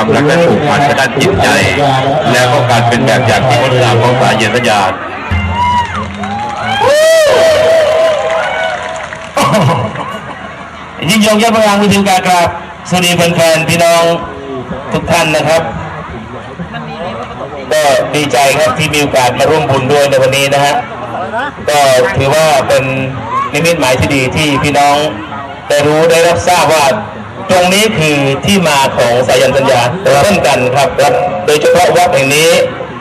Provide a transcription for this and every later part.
ความรักและผูกพันด้านจิตใจ แล้วก็การเป็นแบบอย่างที่งดงามของสายเยนสัญญาณยิ่งยงยอดพลังวิถึงการกราบสวัสดีแฟนๆพี่น้องทุกท่านนะครับก็ดีใจครับที่มีโอกาสมาร่วมบุญด้วยในวันนี้นะฮะก็ถือว่าเป็นนิมิตหมายที่ดีที่พี่น้องได้รู้ได้รับทราบว่า ตรงนี้คือที่มาของสายันสัญญาเช่นกันครับและโดยเฉพาะวัดแห่งนี้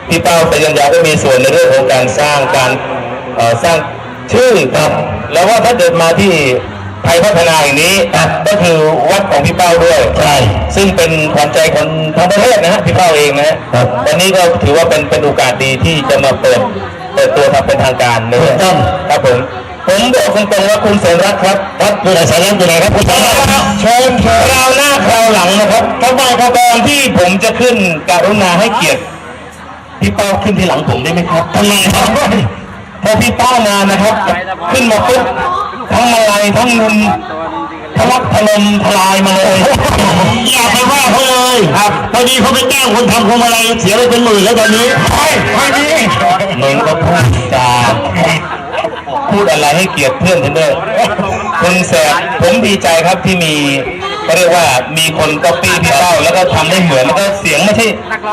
พี่เป้าสายันสัญญาก็มีส่วนในเรื่องของการสร้างการเอ่อสร้างชื่อครับ แล้วว่าถ้าเกิดมาที่ไทยพัฒนาอย่างนี้ก็คือวัดของพี่เป้าด้วยใช่ซึ่งเป็นขวัญใจคนทั้งประเทศนะฮะพี่เป้าเองนะฮะวันนี้ก็ถือว่าเป็นเป็นโอกาสดีที่จะมาเปิดเปิดตัวทำเป็นทางการเลยครับผม ผมบอกตรงๆว่าคุณเสนรักครับวัดอยู่ไหนสายยันอยู่ไหนครับคุณเสนรักเชิญเชิญคราวหน้าคราวหลังนะครับทำไมครับตอนที่ผมจะขึ้นกรุณาให้เกียรติพี่เป้าขึ้นที่หลังผมได้ไหมครับทำไมครับพอพี่เป้ามานะครับ ขึ้นมาปุ๊บทั้งมาลัยทั้งเงินทะลักทะลมทลายมาเลยอย่าไปว่าเขาเลยครับพอดีเขาไปจ้างคนทำพวงมาลัยเสียไปเป็นหมื่นแล้วตอนนี้ไม่ดีมึงก็พูดจา พูดอะไรให้เกียรติเพื่อนฉันด้วยคุณแสบผมดีใจครับที่มีเขาเรียกว่ามีคนก๊อปปี้พี่เป้าแล้วก็ทำได้เหมือนแล้วก็เสียงไม่ใช่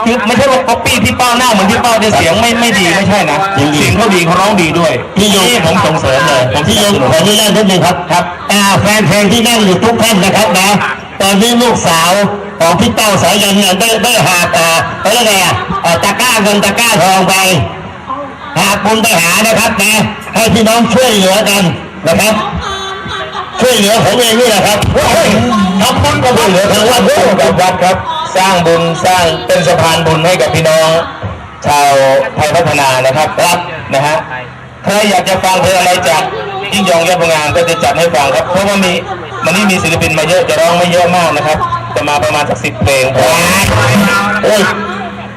คือไม่ใช่ว่าก๊อปปี้พี่เป้าหน้าเหมือนพี่เป้าแต่เสียงไม่ไม่ดีไม่ใช่นะเสียงเขาดีเขาร้องดีด้วยพี่ยงนี่ผมส่งเสริมเลยผมพี่ที่ยยงงขออนุญาตนิดนึงครับครับอ่าแฟนเพลงที่นั่งอยู่ทุกท่านนะครับนะตอนนี้ลูกสาวของพี่เต้าสายยันเนี่ยได้ได้หาตาเขาเรียกไงอะเอ่อตะกร้าเงินตะกร้าทองไป หากคุณไปหานะครับนะให้พี่น้องช่วยเหลือกันนะครับ ช่วยเหลือผมเองนี่แหละครับทำบุญกับช่วยเหลือทางวัดด้วยกับวัดครับ สร้างบุญสร้างเป็นสะพานบุญให้กับพี่น้อง ชาวไทยพัฒนานะครับครับนะฮะใครอยากจะฟังเพลงอะไรจากยิ่งยงยอดพงานก็จะจัดให้ฟังครับ เพราะว่ามีมันนี่มีศิลปินมาเยอะจะร้องไม่เยอะมากนะครับ จะมาประมาณสักสิบเพลงพอโอ้ย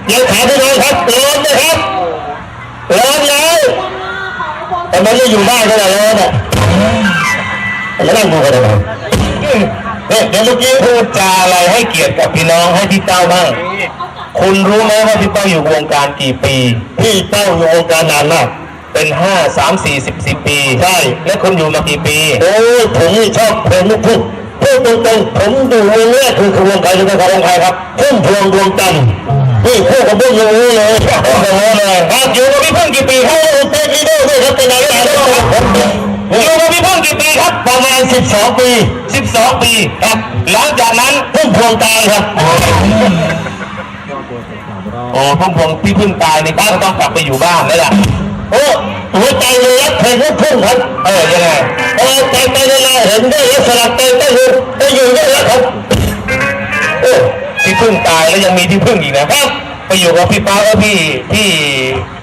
เดี๋ยวถามพี่น้องครับร้อนนะค รับร้อนแล้วแต่มันไม่อยู่บ้านก็ได้ร้อนอะแล้วนั่งดูกันทำไมเฮ้ยเดี๋ยวเมื่อกี้พูดจาอะไรให้เกียรติกับพี่น้องให้พี่เต้าบ้าง คุณรู้ไหมว่าพี่เต้าอยู่วงการกี่ปี พี่เต้าอยู่วงการนานมากเป็นห้าสามสี่สิบสิบปี ใช่ และคุณอยู่มากี่ปี โอ้ยผมนี่ชอบเพลงลูกทุ่งพูดตรงๆผมดูวงแรกคือคือวงใครรู้ไหมครับวงใครครับพุ่มพวงดวงจันทร์นี่พูดกับพวกอย่างนี้เลยโอ้โหเลยครับอยู่ ปีครับประมาณ 12 ปี 12 ปีครับ หลังจากนั้นพุ่มพวงตายครับ โอ้พุ่มพวงพี่เพึ่งตายในบ้านก็ต้องกลับไปอยู่บ้านแล้วล่ะโอ้หัวใจเลยรักเพลงลูกทุ่งครับ เออยังไงโอ้ใจไปเลยนะเห็นได้ลักษณะเต็มได้อยู่ได้อยู่ได้แล้วครับโอ้พี่เพึ่งตายแล้วยังมีที่พึ่งอีกนะครับ ไปอยู่กับพี่ป้าแล้วพี่พี่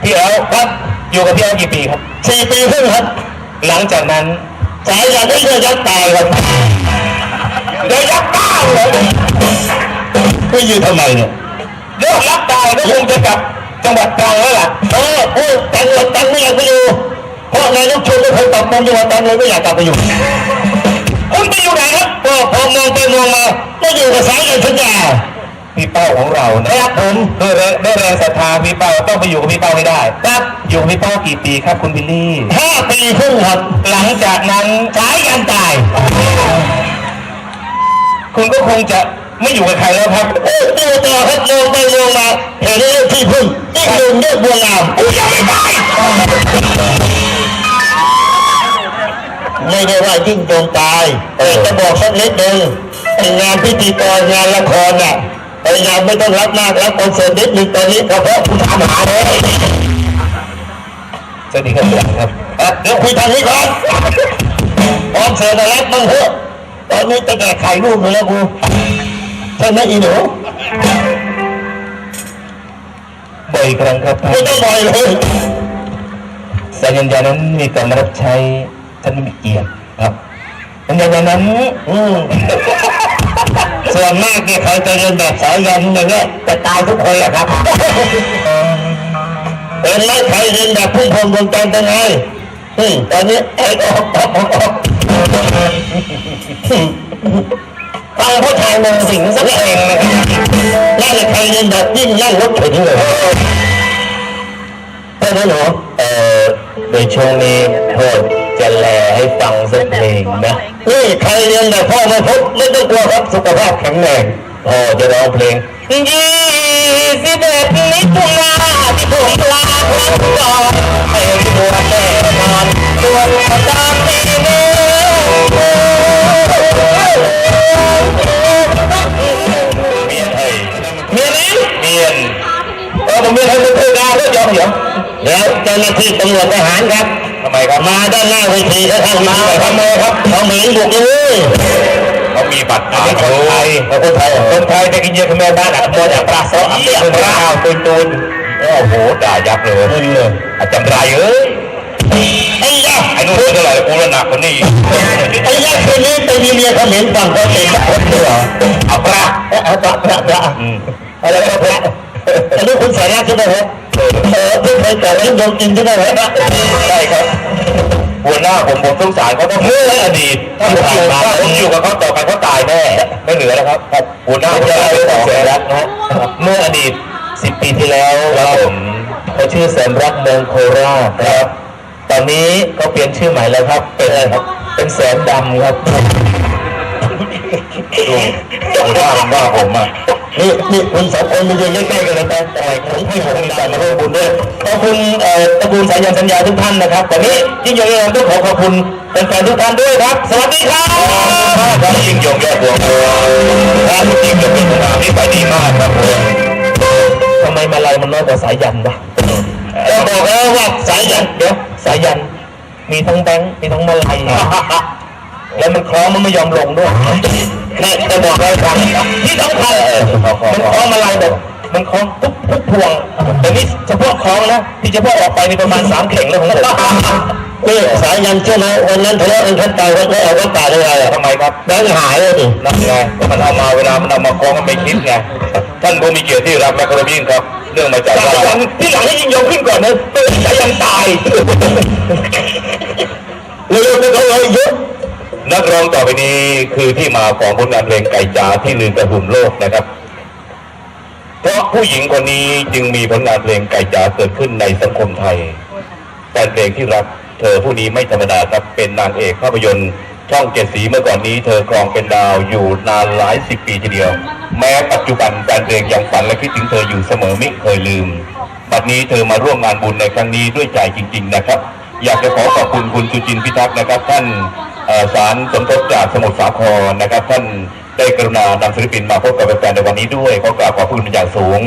พี่แอลครับอยู่กับพี่แอลกี่ปีครับสี่ปีครึ่งครับ หลังจากนั้น สายยาได้เลือดยักษ์ตายครับเดี๋ยวยักษ์ตายเลยไม่ยืนทำไมเนี่ยเดี๋ยวยักตายก็คงจะกลับจังหวัดตรังแล้วล่ะเออโอ้ตังหวัดตังไม่อยากไปอยู่เพราะนายกชนไม่เคยตอบมุมจังหวัดตังเลยไม่อยากกลับไปอยู่คุณไปอยู่ไหนครับพอมองไปมองมาก็อยู่กับสายยันสัญญา พี่เป้าของเรานะครับผมด้วยแรงด้วยแรงศรัทธาพี่เป้าต้องไปอยู่กับพี่เป้าให้ได้ครับอยู่กับพี่เป้ากี่ปีครับคุณบิลลี่ห้าปีครึ่งครับหลังจากนั้นสายยันตาย คุณก็คงจะไม่อยู่กับใครแล้วครับโอ้ดูต่อครับมองไปมองมาเห็นเรื่องที่พึ่งยิ่งยงยอดบัวงามกูยังไม่ตายไม่ได้ว่ายิ่งยงตายแต่จะบอกสักนิดหนึ่งไอ้งานพิธีกรงานละครน่ะ พยายามไม่ต้องรับมากรับคอนเสิร์ตนิดนึงตอนนี้กระเพาะคุณทำหาเลยสวัสดีครับครับเอ่อเดี๋ยวคุยทางนี้ก่อนคอนเสิร์ตอะไรบ้างเถอะตอนนี้จะแก้ไขรูปอยู่แล้วกูใช่ไหมอีหนูบ่อยครั้งครับไม่ต้องบ่อยเลยสัญญานั้นมีการรับใช้ท่านไม่มีเกียรติครับสัญญานั้นอืม ส่วนมากเนี่ยเขาจะเรียนแบบสายยันอย่างเงี้ยจะตายทุกคนแหละครับเป็นไหมใครเรียนแบบพุ่งพวงดวงจันทร์ยังไงอืมตอนนี้ไอ้ออกออกออกออกอืมฟังผู้ชายเมืองสิงห์สักเพลงนะครับนั่งใครเรียนแบบยิ่งนั่งรถถึงเลยใช่ไหมหนูเอ่อโดยช่วงนี้โทษ จะแลให้ฟังสักเพลงนะนี่ใครเรียนแบบพ่อม่พบไม่ต้องกลัวครับสุขภาพแข็งแรงพ่อจะร้องเพลงยี่สิบเอ็ดมิถุนาที่ผมลาครั้งก่อนให้รวแน่นอนส่วนประจำปีนี้เมียนเฮ้ยเมียนไหมเมียนเออผมเมียนให้คุณพูดได้แล้วยอมเหรอแล้วเจ้าหน้าที่ตำรวจทหารครับ ไมครับมาด้านหน้าเวทีก็ท่านมาทำไมครับเขาเหม็นบุกเลยเขามีบัตรอันผ่านนี้คนไทยคนไทยคนไทยไปกินเยอะขมิ้นบ้านอักโมจากปลาโซอักเยี่ยมปลาตุนตุนโอ้โหด่ายับเลยตุนเลยอาจารย์ไรเอ้ยไอ้ยะไอ้นู่นเท่าไหร่กูระหนักคนนี้ไอ้ยะคืนนี้ไปมีเมียเขาเหม็นฝั่งเขาเองครับผมเหรอเอาปลาเอาเอาพระพระพระอืมอะไรก็พระอันนี้คุณสาระใช่ไหมครับเออเพิ่งเคยแต่เล่นโยมกินใช่ไหมครับใช่ครับ หัวหน้าผมผมสงสารเขาต้องเมื่ออดีตถ้าผมอยู่ถ้าผมอยู่กับเขาต่อไปเขาตายแน่ไม่เหลือแล้วครับหัวหน้าผมจะไปต่อแสนแล้รัวกนะเมื่ออดีตสิบปีที่แล้วครับผมเขาชื่อแสนรักเมืองโคราชครับ ตอนนี้เขาเปลี่ยนชื่อใหม่แล้วครับ เป็นอะไรครับเป็นแสนดำครับหัวหน้าผมว่าผมอะ นี่นี่คุณสองคนมายืนใกล้ๆกันเลยแต่แต่ผมให้ผมมีการมาร่วมบุญด้วยขอบคุณเอ่อตระกูลสายันสัญญาทุกท่านนะครับวันนี้ยิ่งใหญ่เราต้องขอขอบคุณแฟนๆทุกท่านด้วยครับ สวัสดีครับครับยิ่งยงยอดดวงครับยิ่งยงเป็นสนามนี่ไปดีมากครับผมทำไมมาลัยมันน้อยกว่าสายยันวะก็บอกแล้วว่าสายยันเดี๋ยวสายยันมีทั้งแบงค์มีทั้งมาลัย แล้วมันคล้องมันไม่ยอมลงด้วยนี่จะบอกให้ฟังที่สำคัญมันคล้องมาลัยแบบมันคล้องทุกทุกพวงแต่นี่เฉพาะคล้องนะที่เฉพาะออกไปนี่ประมาณสามเข่งแล้วของผมนี่สายยันเชื่อไหมวันนั้นทะเลาะกันขั้นตายว่าไม่เอาวัดป่าได้ไงอะทำไมครับแบงค์หายเลยดินั่นไงมันเอามาเวลามันเอามาคล้องมันไม่คิดไงท่านผู้มีเกียรติที่รักและเคารพยิ่งครับเรื่องมาจากสายว่ายันที่หลังให้ยิ่งยงขึ้นก่อนนะเป็นสายยันตายเร็วๆไปเขาเลยเยอะ นักร้องต่อไปนี้คือที่มาของผลงานเพลงไก่จ๋าที่ลืมกระหึ่มโลกนะครับ เพราะผู้หญิงคนนี้จึงมีผลงานเพลงไก่จ๋าเกิดขึ้นในสังคมไทยแต่เพลงที่รักเธอผู้นี้ไม่ธรรมดาครับเป็นนางเอกภาพยนตร์ช่องเจ็ดสีเมื่อก่อนนี้เธอครองเป็นดาวอยู่นานหลายสิบปีทีเดียว แม้ปัจจุบันแฟนเพลงยังฝันและคิดถึงเธออยู่เสมอไม่เคยลืม บัดนี้เธอมาร่วมงานบุญในครั้งนี้ด้วยใจจริง ๆ นะครับ อยากจะขอขอบคุณคุณสุจินพิทักษ์นะครับท่าน สารสมทบจากสมุทรสาครนะครับ ท่านได้กรุณานำศิลปินมาพบกับแฟนในวันนี้ด้วยเขอก่าบขอบคุณอย่างสูง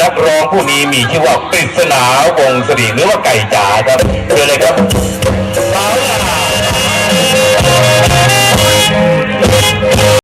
นักร้องผู้นี้มีชื่อว่าปริศนาวงศรีหรือว่าไก่จ๋าครับเชิญเลยครับ